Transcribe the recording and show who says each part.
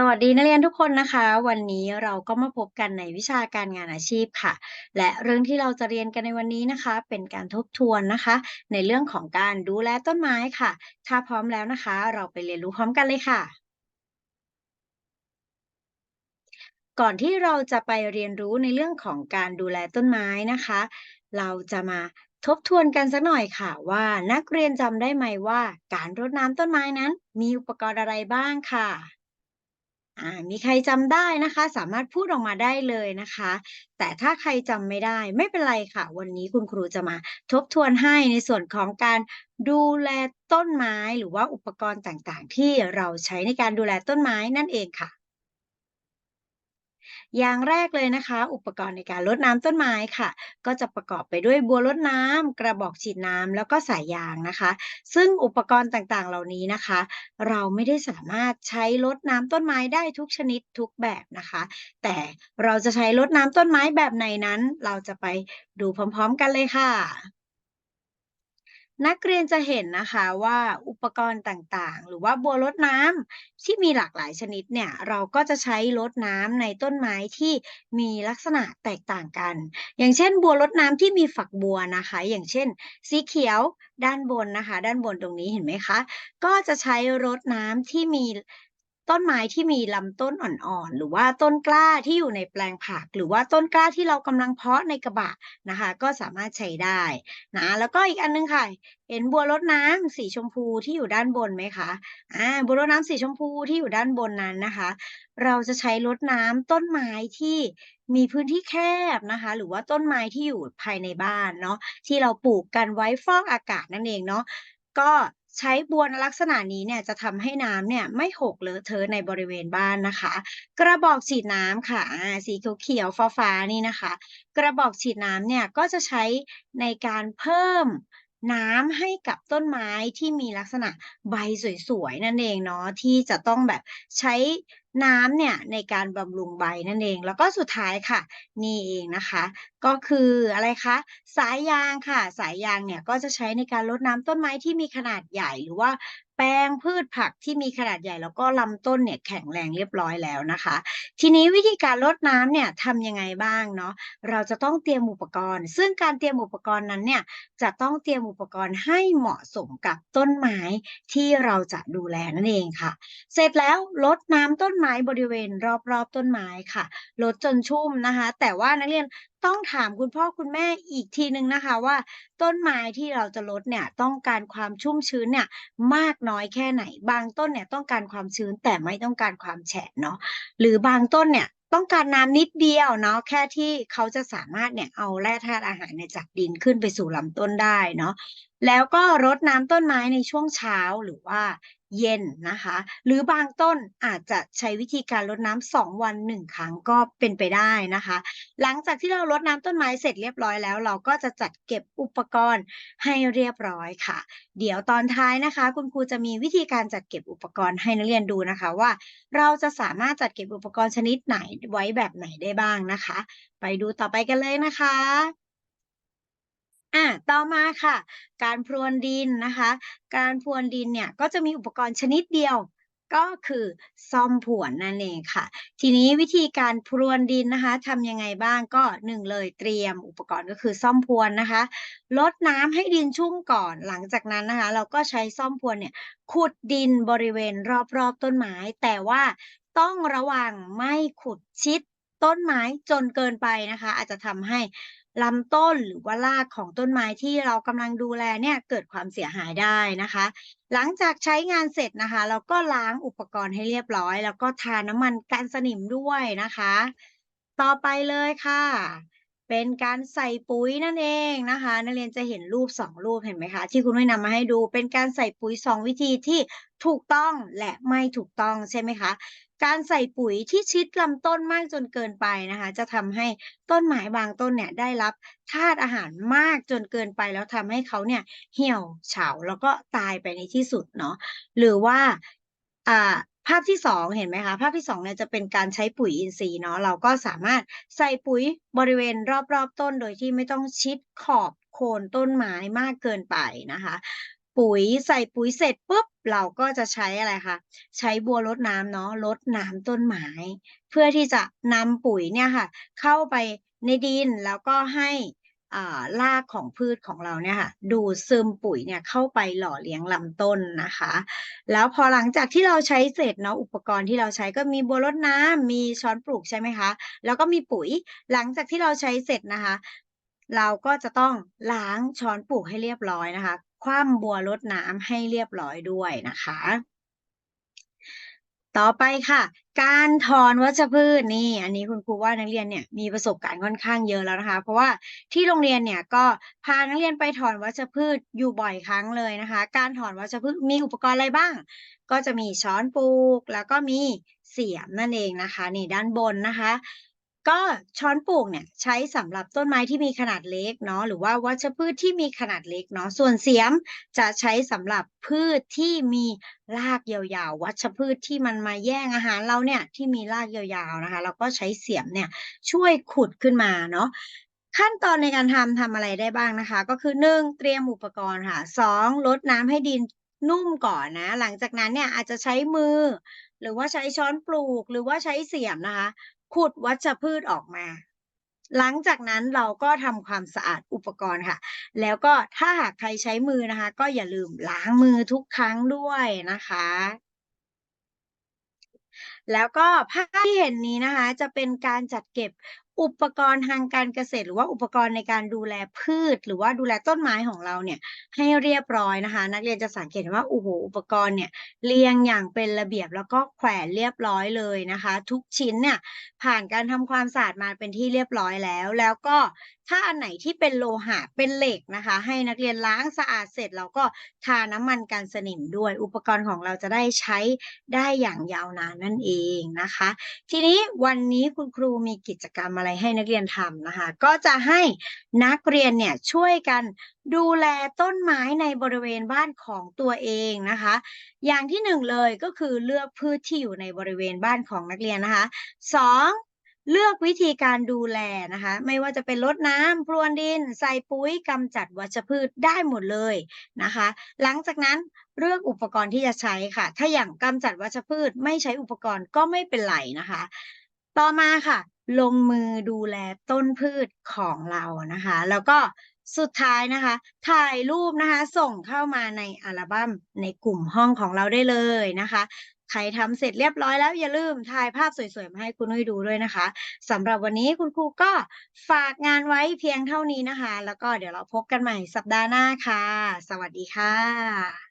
Speaker 1: สวัสดีนักเรียนทุกคนนะคะ วันนี้เราก็มาพบกันในวิชาการงานอาชีพค่ะ และเรื่องที่เราจะเรียนกันในวันนี้นะคะ เป็นการทบทวนนะคะ ในเรื่องของการดูแลต้นไม้ค่ะ ถ้าพร้อมแล้วนะคะ เราไปเรียนรู้พร้อมกันเลยค่ะ ก่อนที่เราจะไปเรียนรู้ในเรื่องของการดูแลต้นไม้นะคะ เราจะมาทบทวนกันสักหน่อยค่ะว่านักเรียนจำได้ไหมว่า การรดน้ำต้นไม้นั้น มีอุปกรณ์อะไรบ้างค่ะ มีใครจำได้นะคะ สามารถพูดออกมาได้เลยนะคะ แต่ถ้าใครจำไม่ได้ไม่เป็นไรค่ะ วันนี้คุณครูจะมาทบทวนให้ในส่วนของการดูแลต้นไม้หรือว่าอุปกรณ์ต่างๆ ที่เราใช้ในการดูแลต้นไม้นั่นเองค่ะ อย่างแรกเลยนะคะ อุปกรณ์ในการรดน้ำต้นไม้ค่ะ ก็จะประกอบไปด้วยบัวรดน้ำกระบอกฉีดน้ำแล้วก็สายยางนะคะ ซึ่งอุปกรณ์ต่างๆ เหล่านี้นะคะ เราไม่ได้สามารถใช้รดน้ำต้นไม้ได้ทุกชนิดทุกแบบนะคะ แต่เราจะใช้รดน้ำต้นไม้แบบไหนนั้น เราจะไปดูพร้อม ๆ กันเลยค่ะ นักเรียนจะเห็นนะคะว่าอุปกรณ์ต่างๆ หรือว่าบัวรดน้ำที่มีหลากหลายชนิดเนี่ยเราก็จะใช้รดน้ำในต้นไม้ที่มีลักษณะแตกต่างกัน อย่างเช่น บัวรดน้ำที่มีฝักบัวนะคะ อย่างเช่น สีเขียวด้านบนนะคะ ด้านบนตรงนี้เห็นไหมคะ ก็จะใช้รดน้ำที่มี ต้นไม้ที่มีลำต้นอ่อนๆ หรือว่าต้นกล้าที่อยู่ในแปลงผัก หรือว่าต้นกล้าที่เรากำลังเพาะในกระบะนะคะ ก็สามารถใช้ได้นะแล้วก็อีกอันนึงค่ะ เห็นบัวรดน้ำสีชมพูที่อยู่ด้านบนไหมคะอ่าบัวรดน้ำสีชมพูที่อยู่ด้านบนนั้นนะคะ เราจะใช้รดน้ำต้นไม้ที่มีพื้นที่แคบนะคะ หรือว่าต้นไม้ที่อยู่ภายในบ้านเนาะที่เราปลูกกันไว้ฟอกอากาศนั่นเองเนาะก็ ใช้บัวลักษณะนี้เนี่ยจะทำให้น้ำเนี่ยไม่หกเลอะเทอะในบริเวณบ้านนะคะ กระบอกฉีดน้ำค่ะสีเขียวๆฟ้าๆนี่นะคะ กระบอกฉีดน้ำเนี่ยก็จะใช้ในการเพิ่ม น้ำให้กับต้นไม้ที่มีลักษณะใบสวยๆนั่นเองเนาะที่จะต้องแบบใช้น้ำเนี่ยในการบำรุงใบนั่นเอง แล้วก็สุดท้ายค่ะ นี่เองนะคะ ก็คืออะไรคะสายยางค่ะ สายยางเนี่ยก็จะใช้ในการรดน้ำต้นไม้ที่มีขนาดใหญ่หรือว่า แปลงพืชผักที่มีขนาดใหญ่แล้วก็ลำต้นเนี่ยแข็งแรงเรียบร้อยแล้วนะคะ ทีนี้วิธีการรดน้ำเนี่ยทำยังไงบ้างเนาะเราจะต้องเตรียมอุปกรณ์ ซึ่งการเตรียมอุปกรณ์นั้นเนี่ยจะต้องเตรียมอุปกรณ์ให้เหมาะสมกับต้นไม้ที่เราจะดูแลนั่นเองค่ะ เสร็จแล้วรดน้ำต้นไม้บริเวณรอบๆต้นไม้ค่ะรดจนชุ่มนะคะ แต่ว่านักเรียนต้องถามคุณพ่อคุณแม่อีกทีหนึ่งนะคะว่า ต้นไม้ที่เราจะรดเนี่ยต้องการความชุ่มชื้นเนี่ยมากน้อยแค่ไหน บางต้นเนี่ยต้องการความชื้นแต่ไม่ต้องการความแฉะเนาะหรือบางต้นเนี่ยต้องการน้ำนิดเดียวเนาะแค่ที่เขาจะสามารถเนี่ยเอาแร่ธาตุอาหารเนี่ยจากดินขึ้นไปสู่ลำต้นได้เนาะแล้วก็รดน้ำต้นไม้ในช่วงเช้าหรือว่า เย็นนะคะ หรือบางต้นอาจจะใช้วิธีการรดน้ำสองวันหนึ่งครั้งก็เป็นไปได้นะคะ หลังจากที่เรารดน้ำต้นไม้เสร็จเรียบร้อยแล้ว เราก็จะจัดเก็บอุปกรณ์ให้เรียบร้อยค่ะ เดี๋ยวตอนท้ายนะคะ คุณครูจะมีวิธีการจัดเก็บอุปกรณ์ให้นักเรียนดูนะคะว่า เราจะสามารถจัดเก็บอุปกรณ์ชนิดไหนไว้แบบไหนได้บ้างนะคะ ไปดูต่อไปกันเลยนะคะ อ่าต่อมาค่ะ การพรวนดินนะคะ การพรวนดินเนี่ยก็จะมีอุปกรณ์ชนิดเดียวก็คือซ่อมผวนนั่นเองค่ะ ทีนี้วิธีการพรวนดินนะคะทำยังไงบ้างก็หนึ่งเลยเตรียมอุปกรณ์ก็คือซ่อมพรวนนะคะ ลดน้ำให้ดินชุ่มก่อนหลังจากนั้นนะคะ เราก็ใช้ซ่อมพรวนเนี่ยขุดดินบริเวณรอบๆต้นไม้ แต่ว่าต้องระวังไม่ขุดชิดต้นไม้จนเกินไปนะคะ อาจจะทำให้ ลำต้นหรือว่ารากของต้นไม้ที่เรากำลังดูแลเนี่ยเกิดความเสียหายได้นะคะ หลังจากใช้งานเสร็จนะคะ เราก็ล้างอุปกรณ์ให้เรียบร้อย แล้วก็ทาน้ำมันกันสนิมด้วยนะคะ ต่อไปเลยค่ะ เป็นการใส่ปุ๋ยนั่นเองนะคะ นักเรียนจะเห็นรูปสองรูปเห็นไหมคะ ที่คุณนุ้ยนำมาให้ดู เป็นการใส่ปุ๋ยสองวิธีที่ถูกต้องและไม่ถูกต้องใช่ไหมคะ การใส่ปุ๋ยที่ชิดลำต้นมากจนเกินไปนะคะ จะทำให้ต้นไม้บางต้นเนี่ยได้รับธาตุอาหารมากจนเกินไป แล้วทำให้เขาเนี่ยเหี่ยวเฉาแล้วก็ตายไปในที่สุดเนาะหรือว่าอ่า ภาพที่สองเห็นไหมคะ ภาพที่สองเนี่ยจะเป็นการใช้ปุ๋ยอินทรีย์เนาะ เราก็สามารถใส่ปุ๋ยบริเวณรอบๆต้นโดยที่ไม่ต้องชิดขอบโคนต้นไม้มากเกินไปนะคะ ปุ๋ยใส่ปุ๋ยเสร็จปุ๊บเราก็จะใช้อะไรคะ ใช้บัวรดน้ำเนาะรดน้ำต้นไม้ เพื่อที่จะนำปุ๋ยเนี่ยค่ะ เข้าไปในดินแล้วก็ให้ รากของพืชของเราเนี่ยค่ะดูดซึมปุ๋ยเนี่ยเข้าไปหล่อเลี้ยงลำต้นนะคะ แล้วพอหลังจากที่เราใช้เสร็จเนาะอุปกรณ์ที่เราใช้ก็มีบัวรดน้ำมีช้อนปลูกใช่ไหมคะ แล้วก็มีปุ๋ยหลังจากที่เราใช้เสร็จนะคะ เราก็จะต้องล้างช้อนปลูกให้เรียบร้อยนะคะ คว่ำบัวรดน้ำให้เรียบร้อยด้วยนะคะ ต่อไปค่ะ การถอนวัชพืชนี่ อันนี้คุณครูว่านักเรียนเนี่ยมีประสบการณ์ค่อนข้างเยอะแล้วนะคะ เพราะว่าที่โรงเรียนเนี่ยก็พานักเรียนไปถอนวัชพืชอยู่บ่อยครั้งเลยนะคะ การถอนวัชพืชมีอุปกรณ์อะไรบ้าง ก็จะมีช้อนปลูก แล้วก็มีเสียมนั่นเองนะคะ นี่ด้านบนนะคะ ก็ช้อนปลูกเนี่ยใช้สำหรับต้นไม้ที่มีขนาดเล็กเนาะหรือว่าวัชพืชที่มีขนาดเล็กเนาะส่วนเสียมจะใช้สำหรับพืชที่มีรากยาวๆ วัชพืชที่มันมาแย่งอาหารเราเนี่ยที่มีรากยาวๆนะคะเราก็ใช้เสียมเนี่ยช่วยขุดขึ้นมาเนาะขั้นตอนในการทำทำอะไรได้บ้างนะคะ ก็คือ 1 เตรียมอุปกรณ์ค่ะ2รดน้ำให้ดินนุ่มก่อนนะ หลังจากนั้นเนี่ยอาจจะใช้มือ หรือว่าใช้ช้อนปลูกหรือว่าใช้เสียมนะคะ ขุดวัชพืชออกมา หลังจากนั้นเราก็ทำความสะอาดอุปกรณ์ค่ะ แล้วก็ถ้าหากใครใช้มือนะคะ ก็อย่าลืมล้างมือทุกครั้งด้วยนะคะแล้วก็ภาพที่เห็นนี้นะคะ จะเป็นการจัดเก็บ อุปกรณ์ทางการเกษตร หรือว่าอุปกรณ์ในการดูแลพืช หรือว่าดูแลต้นไม้ของเราเนี่ยให้เรียบร้อยนะคะ นักเรียนจะสังเกตว่าโอ้โหอุปกรณ์เนี่ยเรียงอย่างเป็นระเบียบแล้วก็แขวนเรียบร้อยเลยนะคะ ทุกชิ้นเนี่ยผ่านการทำความสะอาดมาเป็นที่เรียบร้อยแล้ว แล้วก็ ถ้าอันไหนที่เป็นโลหะเป็นเหล็กนะคะ ให้นักเรียนล้างสะอาดเสร็จแล้วก็ทาน้ำมันกันสนิมด้วย อุปกรณ์ของเราจะได้ใช้ได้อย่างยาวนานนั่นเองนะคะ ทีนี้วันนี้คุณครูมีกิจกรรมอะไรให้นักเรียนทำนะคะ ก็จะให้นักเรียนเนี่ยช่วยกันดูแลต้นไม้ในบริเวณบ้านของตัวเองนะคะ อย่างที่1เลยก็คือเลือกพืชที่อยู่ในบริเวณบ้านของนักเรียนนะคะ2 เลือกวิธีการดูแลนะคะ ไม่ว่าจะเป็นรดน้ำพรวนดิน ใส่ปุ๋ยกำจัดวัชพืชได้หมดเลยนะคะ หลังจากนั้นเลือกอุปกรณ์ที่จะใช้ค่ะ ถ้าอย่างกำจัดวัชพืชไม่ใช้อุปกรณ์ก็ไม่เป็นไรนะคะ ต่อมาค่ะ ลงมือดูแลต้นพืชของเรานะคะ แล้วก็สุดท้ายนะคะ ถ่ายรูปนะคะ ส่งเข้ามาในอัลบั้มในกลุ่มห้องของเราได้เลยนะคะ ใครทำเสร็จเรียบร้อยแล้วอย่าลืมถ่ายภาพสวยๆมาให้คุณนุ้ยดูด้วยนะคะสำหรับวันนี้คุณครูก็ฝากงานไว้เพียงเท่านี้นะคะ แล้วก็เดี๋ยวเราพบกันใหม่สัปดาห์หน้าค่ะ สวัสดีค่ะ